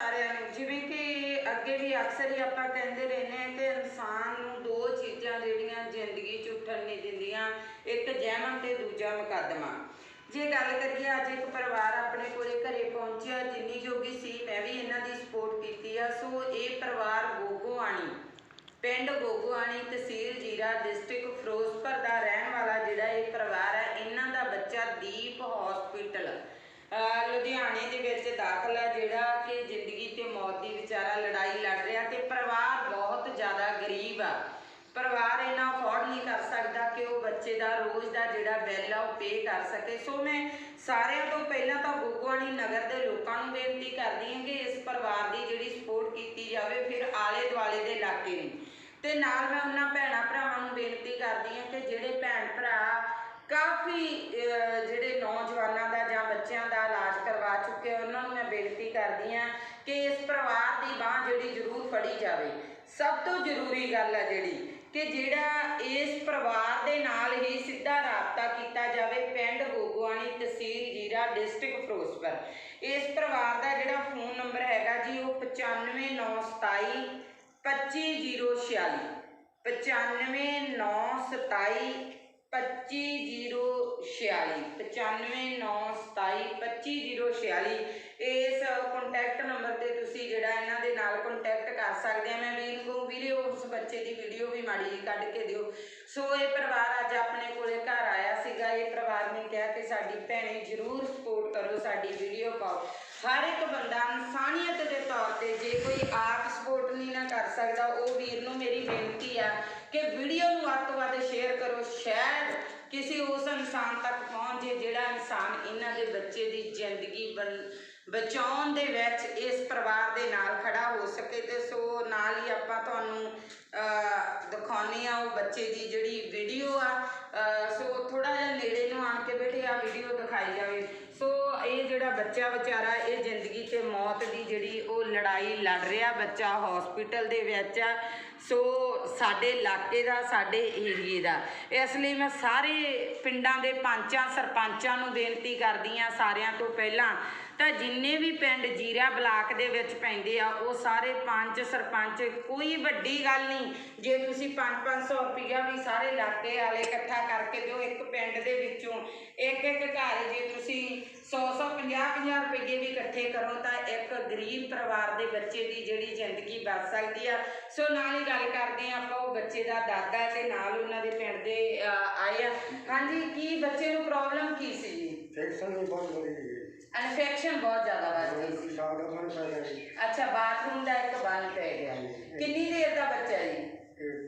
ਸਾਰਿਆਂ ਨੂੰ, ਜਿਵੇਂ ਕਿ ਅੱਗੇ ਵੀ ਅਕਸਰ ਹੀ ਆਪਾਂ ਕਹਿੰਦੇ ਰਹਿੰਦੇ ਹਾਂ ਕਿ ਇਨਸਾਨ ਨੂੰ ਦੋ ਚੀਜ਼ਾਂ ਜਿਹੜੀਆਂ ਜ਼ਿੰਦਗੀ 'ਚ ਉੱਠਣ ਨਹੀਂ ਦਿੰਦੀਆਂ, ਇੱਕ ਜਹਿਮਤ ਤੇ ਦੂਜਾ ਮੁਕੱਦਮਾ। ਜੇ ਗੱਲ ਕਰੀਏ, ਅੱਜ ਇੱਕ ਪਰਿਵਾਰ ਆਪਣੇ ਕੋਲੇ ਘਰੇ ਪਹੁੰਚਿਆ, ਜਿੰਨੀ ਜੋਗੀ ਸੀ, ਮੈਂ ਵੀ ਇਹਨਾਂ ਦੀ ਸਪੋਰਟ ਕੀਤੀ ਆ, ਸੋ ਇਹ ਪਰਿਵਾਰ ਗੋਗੋਆਣੀ, ਪਿੰਡ ਗੋਗੋਆਣੀ, ਤਹਿਸੀਲ ਜੀਰਾ ਡਿਸਟ੍ਰਿਕਟ ਫਿਰੋਜ਼ਪੁਰ ਦਾ ਰਹਿਣ ਵਾਲਾ ਜਿਹੜਾ ਇਹ ਪਰਿਵਾਰ ਹੈ, ਇਹਨਾਂ ਦਾ ਬੱਚਾ ਦੀਪ ਹਸਪੀਟਲ ਲੁਧਿਆਣੇ ਦੇ ਵਿੱਚ ਦਾਖਲ ਹੈ, ਜਿਹੜਾ ਕਿ ਜ਼ਿੰਦਗੀ ਤੇ ਮੌਤ ਦੀ ਵਿਚਾਰਾ ਲੜਾਈ ਲੜ ਰਿਹਾ ਤੇ ਪਰਿਵਾਰ ਬਹੁਤ ਜ਼ਿਆਦਾ ਪਰਿਵਾਰ ਇਹਨਾਂ ਅਫੋਰਡ ਨਹੀਂ ਕਰ ਸਕਦਾ ਕਿ ਉਹ ਬੱਚੇ ਦਾ, ਰੋਜ਼ ਦਾ ਜਿਹੜਾ ਬਿੱਲ ਆ ਉਹ ਪੇ ਕਰ ਸਕੇ। ਸੋ ਮੈਂ ਸਾਰਿਆਂ ਤੋਂ ਪਹਿਲਾਂ ਤਾਂ ਗੋਗੋਆਣੀ ਨਗਰ ਦੇ ਲੋਕਾਂ ਨੂੰ ਬੇਨਤੀ ਕਰਦੀ ਹਾਂ ਕਿ ਇਸ ਪਰਿਵਾਰ ਦੀ ਜਿਹੜੀ ਸਪੋਰਟ ਕੀਤੀ ਜਾਵੇ, ਫਿਰ ਆਲੇ ਦੁਆਲੇ ਦੇ ਇਲਾਕੇ ਨੂੰ ਤੇ ਨਾਲ ਮੈਂ ਉਹਨਾਂ ਭੈਣਾਂ ਭਰਾਵਾਂ ਨੂੰ ਬੇਨਤੀ ਕਰਦੀ ਹਾਂ ਕਿ ਜਿਹੜੇ ਭੈਣ ਭਰਾ ਕਾਫੀ ਜਿਹੜੇ ਨੌਜਵਾਨਾਂ ਦਾ ਜਾਂ ਬੱਚਿਆਂ ਦਾ ਇਲਾਜ ਕਰਵਾ ਚੁੱਕੇ ਉਹਨਾਂ ਨੂੰ ਮੈਂ ਬੇਨਤੀ ਕਰਦੀ ਹਾਂ ਕਿ ਇਸ ਪਰਿਵਾਰ ਦੀ ਬਾਹ ਜਿਹੜੀ ਜ਼ਰੂਰ ਫੜੀ ਜਾਵੇ। ਸਭ ਤੋਂ ਜ਼ਰੂਰੀ ਗੱਲ ਹੈ ਜਿਹੜੀ, ਕਿ ਜਿਹੜਾ ਇਸ ਪਰਿਵਾਰ ਦੇ ਨਾਲ ਹੀ ਸਿੱਧਾ ਰਾਬਤਾ ਕੀਤਾ ਜਾਵੇ ਪਿੰਡ ਗੋਗਵਾਣੀ ਤਹਿਸੀਲ ਜੀਰਾ ਡਿਸਟ੍ਰਿਕਟ ਫਿਰੋਜ਼ਪੁਰ। ਇਸ ਪਰਿਵਾਰ ਦਾ ਜਿਹੜਾ ਫੋਨ ਨੰਬਰ ਹੈਗਾ ਜੀ, ਉਹ 95927 25046 95927 25046 95927 ਇਸ ਕੰਟੈਕਟ ਨੰਬਰ ਤੇ ਤੁਸੀਂ ਜਿਹੜਾ ਇਹਨਾਂ ਦੇ ਨਾਲ ਕੰਟੈਕਟ ਕਰ ਸਕਦੇ ਆ। ਮੈਂ ਵੀਰ ਨੂੰ ਵੀਰੇ, ਉਸ ਬੱਚੇ ਦੀ ਵੀਡੀਓ ਵੀ ਮਾੜੀ ਜਿਹੀ ਕੱਢ ਕੇ ਦਿਓ। ਸੋ ਇਹ ਪਰਿਵਾਰ ਅੱਜ ਆਪਣੇ ਕੋਲੇ ਘਰ ਆਇਆ ਸੀਗਾ। ਇਹ ਪਰਿਵਾਰ ਨੇ ਕਿਹਾ ਕਿ ਸਾਡੀ ਭੈਣੇ ਜਰੂਰ ਸਪੋਰਟ ਕਰੋ, ਸਾਡੀ ਵੀਡੀਓ ਪਾਓ। ਹਰ ਇੱਕ ਬੰਦਾ ਇਨਸਾਨੀਅਤ ਦੇ ਤੌਰ ਤੇ ਜੇ ਕੋਈ ਆਪ ਸਪੋਰਟ ਨਹੀਂ ਨਾ ਕਰ ਸਕਦਾ, ਉਹ ਵੀਰ ਨੂੰ ਮੇਰੀ ਬੇਨਤੀ ਆ ਕਿ ਵੀਡੀਓ ਨੂੰ ਵੱਧ ਤੋਂ ਵੱਧ ਸ਼ੇਅਰ ਕਰੋ ਸ਼ਾਇਦ ਕਿਸੇ ਉਸ ਇਨਸਾਨ ਤੱਕ ਪਹੁੰਚ ਜੇ ਜਿਹੜਾ ਇਨਸਾਨ ਇਹਨਾਂ ਦੇ ਬੱਚੇ ਦੀ ਜ਼ਿੰਦਗੀ ਬਣ ਬਚਾਉਣ ਦੇ ਵਿੱਚ ਇਸ ਪਰਿਵਾਰ ਦੇ ਨਾਲ ਖੜਾ ਹੋ ਸਕੇ ਤੇ ਸੋ ਨਾਲ ਹੀ ਆਪਾਂ ਤੁਹਾਨੂੰ ਅਹ, ਦਿਖਾਉਂਦੇ ਆ ਉਹ ਬੱਚੇ ਦੀ ਜਿਹੜੀ ਵੀਡੀਓ ਆ। ਸੋ ਥੋੜਾ ਜਿਹਾ ਨੇੜੇ ਨੂੰ ਆਣ ਕੇ ਬੇਟੇ ਆ ਵੀਡੀਓ ਦਿਖਾਈ ਜਾਵੇ। ਜਿਹੜਾ ਬੱਚਾ ਵਿਚਾਰਾ ਇਹ ਜ਼ਿੰਦਗੀ ਤੇ ਮੌਤ ਦੀ ਜਿਹੜੀ ਉਹ ਲੜਾਈ ਲੜ ਰਿਹਾ ਬੱਚਾ ਹਸਪੀਟਲ ਦੇ ਵਿੱਚ ਆ, ਸੋ ਸਾਡੇ ਇਲਾਕੇ ਦਾ, ਸਾਡੇ ਏਰੀਏ ਦਾ। ਇਸ ਲਈ ਮੈਂ ਸਾਰੇ ਪਿੰਡਾਂ ਦੇ ਪੰਚਾਂ, ਸਰਪੰਚਾਂ ਨੂੰ ਬੇਨਤੀ ਕਰਦੀ ਆ ਸਾਰਿਆਂ ਤੋਂ ਪਹਿਲਾਂ, ਤਾਂ ਜਿੰਨੇ ਵੀ ਪਿੰਡ ਜੀਰਾ ਬਲਾਕ ਦੇ ਵਿੱਚ ਪੈਂਦੇ ਆ, ਉਹ ਸਾਰੇ ਪੰਚ, ਸਰਪੰਚ, ਕੋਈ ਵੱਡੀ ਗੱਲ ਨਹੀਂ। ਜੇ ਤੁਸੀਂ 5-500 ਰੁਪਈਆ ਵੀ ਸਾਰੇ ਇਲਾਕੇ ਵਾਲੇ ਇਕੱਠਾ ਕਰਕੇ ਦਿਓ ਇੱਕ ਪਿੰਡ ਦੇ ਵਿੱਚੋਂ ਇੱਕ ਇੱਕ ਘਰ, ਜੇ ਤੁਸੀਂ 100-100 50-50 ਰੁਪਏ ਵੀ ਇਕੱਠੇ ਕਰੋ ਤਾਂ ਇੱਕ ਗਰੀਬ ਪਰਿਵਾਰ ਦੇ ਬੱਚੇ ਦੀ ਜਿਹੜੀ ਜ਼ਿੰਦਗੀ ਬਚ ਸਕਦੀ ਆ। ਸੋ ਨਾਲ ਹੀ ਗੱਲ ਕਰਦੇ ਆ ਆਪਾਂ ਉਹ ਬੱਚੇ ਦਾ ਦਾਦਾ ਤੇ ਨਾਲ ਉਹਨਾਂ ਦੇ ਪਿੰਡ ਦੇ ਆਏ ਆ। ਹਾਂਜੀ ਕੀ ਬੱਚੇ ਨੂੰ ਪ੍ਰੋਬਲਮ ਕੀ ਸੀ ਜੀ? ਫੈਕਸ਼ਨ ਵੀ ਬਹੁਤ ਬੜੀ ਹੈ ਇਨਫੈਕਸ਼ਨ ਬਹੁਤ ਜ਼ਿਆਦਾ ਵੱਧ ਗਈ ਸੀ। ਅੱਛਾ ਬਾਥਰੂਮ ਦਾ ਇੱਕ ਬੰਨ ਪੈ ਗਿਆ। ਕਿੰਨੀ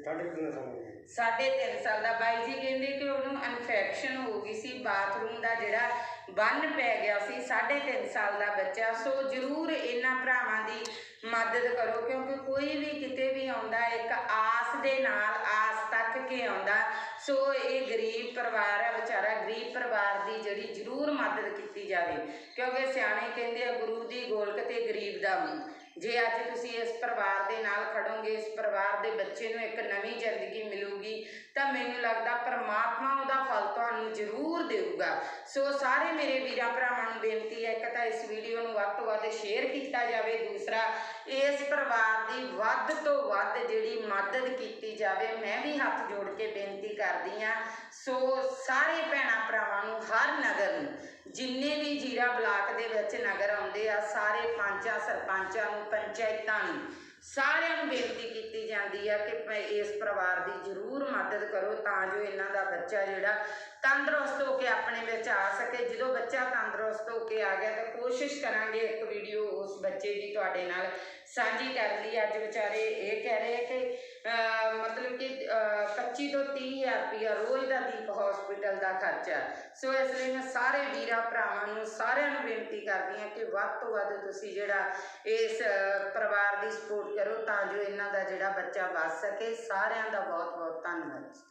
ਸਾਡੇ ਕਿੰਨਾ ਸਮਾਂ ਹੈ ਸਾਢੇ ਤਿੰਨ ਸਾਲ ਦਾ। ਬਾਈ ਜੀ ਕਹਿੰਦੇ ਕਿ ਉਹਨੂੰ ਇਨਫੈਕਸ਼ਨ ਹੋ ਗਈ ਸੀ ਬਾਥਰੂਮ ਦਾ ਜਿਹੜਾ ਬੰਨ ਪੈ ਗਿਆ ਸੀ, ਸਾਢੇ ਤਿੰਨ ਸਾਲ ਦਾ ਬੱਚਾ। ਸੋ ਜ਼ਰੂਰ ਇਹਨਾਂ ਭਰਾਵਾਂ ਦੀ ਮਦਦ ਕਰੋ, ਕਿਉਂਕਿ ਕੋਈ ਵੀ ਕਿਤੇ ਵੀ ਆਉਂਦਾ, ਇੱਕ ਆਸ ਦੇ ਨਾਲ ਆਸ ਤੱਕ ਕੇ ਆਉਂਦਾ। ਸੋ ਇਹ ਗਰੀਬ ਪਰਿਵਾਰ ਹੈ ਵਿਚਾਰਾ ਗਰੀਬ ਪਰਿਵਾਰ ਦੀ ਜਿਹੜੀ ਜ਼ਰੂਰ ਮਦਦ ਕੀਤੀ ਜਾਵੇ। ਕਿਉਂਕਿ ਸਿਆਣੇ ਕਹਿੰਦੇ ਆ, ਗੁਰੂ ਦੀ ਗੋਲਕ ਤੇ ਗਰੀਬ ਦਾ ਮੂੰਹ। ਜੇ ਅੱਜ ਤੁਸੀਂ ਇਸ ਪਰਿਵਾਰ ਦੇ ਨਾਲ ਖੜੋਗੇ, ਇਸ ਪਰਿਵਾਰ ਦੇ ਬੱਚੇ ਨੂੰ ਇੱਕ ਨਵੀਂ ਜ਼ਿੰਦਗੀ ਮਿਲੂਗੀ, ਤਾਂ ਮੈਨੂੰ ਲੱਗਦਾ ਪਰਮਾਤਮਾ ਉਹਦਾ ਫਲ ਤੁਹਾਨੂੰ ਜ਼ਰੂਰ ਦੇਊਗਾ। ਸੋ ਸਾਰੇ ਮੇਰੇ ਵੀਰਾਂ ਭਰਾਵਾਂ ਨੂੰ ਬੇਨਤੀ ਹੈ, ਇੱਕ ਤਾਂ ਇਸ ਵੀਡੀਓ ਨੂੰ ਵੱਧ ਤੋਂ ਵੱਧ ਸ਼ੇਅਰ ਕੀਤਾ ਜਾਵੇ, ਦੂਸਰਾ ਇਸ ਪਰਿਵਾਰ ਦੀ ਵੱਧ ਤੋਂ ਵੱਧ ਜਿਹੜੀ ਮਦਦ ਕੀਤੀ ਜਾਵੇ, ਮੈਂ ਵੀ ਹੱਥ ਜੋੜ ਕੇ ਬੇਨਤੀ ਕਰਦੀ ਆ ਸੋ ਸਾਰੇ ਭੈਣਾਂ ਭਰਾਵਾਂ ਨੂੰ ਹਰ ਨਗਰ ਨੂੰ ਜਿੰਨੇ ਵੀ ਜੀਰਾ ਬਲਾਕ ਦੇ ਵਿੱਚ ਨਗਰ ਆਉਂਦੇ ਆ, ਸਾਰੇ ਪੰਚਾਂ, ਸਰਪੰਚਾਂ ਨੂੰ, ਪੰਚਾਇਤਾਂ ਨੂੰ, ਸਾਰਿਆਂ ਨੂੰ ਬੇਨਤੀ ਕੀਤੀ ਜਾਂਦੀ ਆ ਕਿ ਇਸ ਪਰਿਵਾਰ ਦੀ ਜ਼ਰੂਰ ਮਦਦ ਕਰੋ ਤਾਂ ਜੋ ਇਹਨਾਂ ਦਾ ਬੱਚਾ ਜਿਹੜਾ ਤੰਦਰੁਸਤ ਹੋ ਕੇ ਆਪਣੇ ਵਿੱਚ ਆ ਸਕੇ। ਜਦੋਂ ਬੱਚਾ ਤੰਦਰੁਸਤ ਹੋ ਕੇ ਆ ਗਿਆ ਤਾਂ ਕੋਸ਼ਿਸ਼ ਕਰਾਂਗੇ ਇੱਕ ਵੀਡੀਓ ਉਸ ਬੱਚੇ ਦੀ ਤੁਹਾਡੇ ਨਾਲ ਸਾਂਝੀ ਕਰ ਲਈ। ਅੱਜ ਵਿਚਾਰੇ ਇਹ ਕਹਿ ਰਹੇ ਕਿ 25 ਤੋਂ 30 ਹਜ਼ਾਰ ਰੁਪਇਆ ਰੋਜ਼ ਦਾ ਦੀਪ ਹਸਪੀਟਲ ਦਾ ਖਰਚਾ। ਸੋ ਇਸ ਲਈ ਮੈਂ ਸਾਰੇ ਵੀਰਾਂ ਭਰਾਵਾਂ ਨੂੰ, ਸਾਰਿਆਂ ਨੂੰ ਬੇਨਤੀ ਕਰਦੀ ਹਾਂ ਕਿ ਵੱਧ ਤੋਂ ਵੱਧ ਤੁਸੀਂ ਜਿਹੜਾ ਇਸ ਪਰਿਵਾਰ ਦੀ ਸਪੋਰਟ ਕਰੋ ਤਾਂ ਜੋ ਇਹਨਾਂ ਦਾ ਜਿਹੜਾ ਬੱਚਾ ਬਚ ਸਕੇ। ਸਾਰਿਆਂ ਦਾ ਬਹੁਤ ਬਹੁਤ ਧੰਨਵਾਦ।